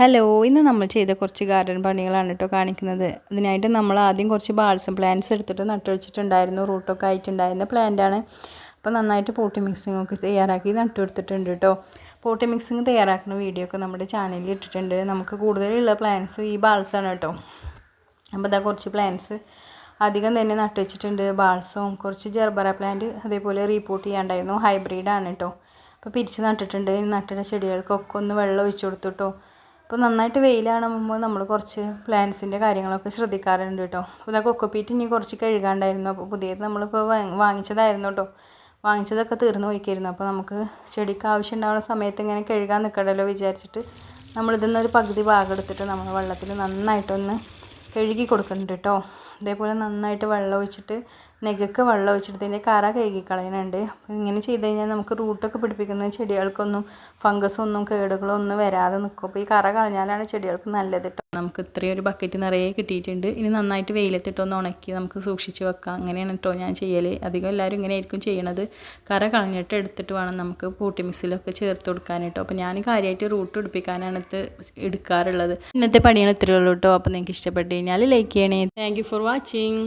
Hello ഇന്ന് നമ്മൾ ചെയ്ത കുറച്ച് ഗാർഡൻ പണികളാണ് കേട്ടോ കാണിക്കുന്നത്. അതിനായിട്ട് നമ്മൾ ആദ്യം കുറച്ച് ബാൾസം പ്ലാന്റ്സ് എടുത്തിട്ട് നട്ടുവെച്ചിട്ടുണ്ടായിരുന്നു. റൂട്ടൊക്കെ ആയിട്ടുണ്ടായിരുന്ന പ്ലാന്റാണ് അപ്പോൾ നന്നായിട്ട് പോട്ടി മിക്സിംഗ് ഒക്കെ തയ്യാറാക്കി നട്ടുകൊടുത്തിട്ടുണ്ട് കേട്ടോ പോട്ടി മിക്സിംഗ് തയ്യാറാക്കുന്ന വീഡിയോ ഒക്കെ നമ്മുടെ ചാനലിൽ ഇട്ടിട്ടുണ്ട്. നമുക്ക് കൂടുതലുള്ള പ്ലാന്റ്സ് ഈ ബാൾസാണ് കേട്ടോ അപ്പോൾ ഇതാ കുറച്ച് പ്ലാന്റ്സ് അധികം തന്നെ നട്ടുവെച്ചിട്ടുണ്ട്. ബാൾസും കുറച്ച് ജെർബറ പ്ലാന്റ് അതേപോലെ റീപോർട്ട് ചെയ്യാണ്ടായിരുന്നു. ഹൈബ്രിഡാണ് കേട്ടോ അപ്പോൾ പിരിച്ച് നട്ടിട്ടുണ്ട്. നട്ടിട്ട ചെടികൾക്കൊക്കെ ഒന്ന് വെള്ളം ഒഴിച്ചു കൊടുത്തു കേട്ടോ അപ്പോൾ നന്നായിട്ട് വെയിലാണുമ്പോൾ നമ്മൾ കുറച്ച് പ്ലാന്റ്സിന്റെ കാര്യങ്ങളൊക്കെ ശ്രദ്ധിക്കാറുണ്ട് കേട്ടോ അപ്പോൾ ഇതാ കൊക്കോപ്പീറ്റ് ഇനി കുറച്ച് കഴുകാണ്ടായിരുന്നു. അപ്പോൾ പുതിയത് നമ്മളിപ്പോൾ വാങ്ങിച്ചതായിരുന്നു കേട്ടോ വാങ്ങിച്ചതൊക്കെ തീർന്നു പോയിക്കായിരുന്നു. അപ്പോൾ നമുക്ക് ചെടിക്ക് ആവശ്യം ഉണ്ടാകുന്ന സമയത്ത് ഇങ്ങനെ കഴുകാൻ നിൽക്കണ്ടല്ലോ വിചാരിച്ചിട്ട് നമ്മളിതിൽ നിന്നൊരു പകുതി ഭാഗം എടുത്തിട്ട് നമ്മൾ വെള്ളത്തിൽ നന്നായിട്ടൊന്ന് കഴുകി കൊടുക്കുന്നുണ്ട് കേട്ടോ ഇതേപോലെ നന്നായിട്ട് വെള്ളം ഒഴിച്ചിട്ട് നെഗക്ക് വെള്ളം ഒഴിച്ചിട്ട് ഇതിന്റെ കറ കഴുകി കളയുന്നുണ്ട് ഇങ്ങനെ ചെയ്ത് കഴിഞ്ഞാൽ നമുക്ക് റൂട്ടൊക്കെ പിടിപ്പിക്കുന്ന ചെടികൾക്കൊന്നും ഫംഗസൊന്നും കേടുകളൊന്നും വരാതെ നിൽക്കും അപ്പോൾ ഈ കറ കളഞ്ഞാലാണ് ചെടികൾക്ക് നല്ലത് കേട്ടോ നമുക്ക് ഇത്രയും ഒരു ബക്കറ്റ് നിറയെ കിട്ടിയിട്ടുണ്ട്. ഇനി നന്നായിട്ട് വെയിലത്തിട്ടൊന്ന് ഉണക്കി നമുക്ക് സൂക്ഷിച്ച് വെക്കാം. അങ്ങനെയാണ് കേട്ടോ ഞാൻ ചെയ്യൽ അധികം എല്ലാവരും ഇങ്ങനെ ആയിരിക്കും ചെയ്യണത്. കറ കളഞ്ഞിട്ട് എടുത്തിട്ട് വേണം നമുക്ക് പൂട്ടി മിക്സിലൊക്കെ ചേർത്ത് കൊടുക്കാൻ കേട്ടോ അപ്പോൾ ഞാൻ കാര്യമായിട്ട് റൂട്ട് പിടിപ്പിക്കാനാണ് ഇത് എടുക്കാറുള്ളത്. ഇന്നത്തെ പണിയാണ് ഇത്രയേ ഉള്ളൂ കേട്ടോ അപ്പോൾ നിങ്ങൾക്ക് ഇഷ്ടപ്പെട്ട് കഴിഞ്ഞാൽ ലൈക്ക് ചെയ്യണേ. Thank for watching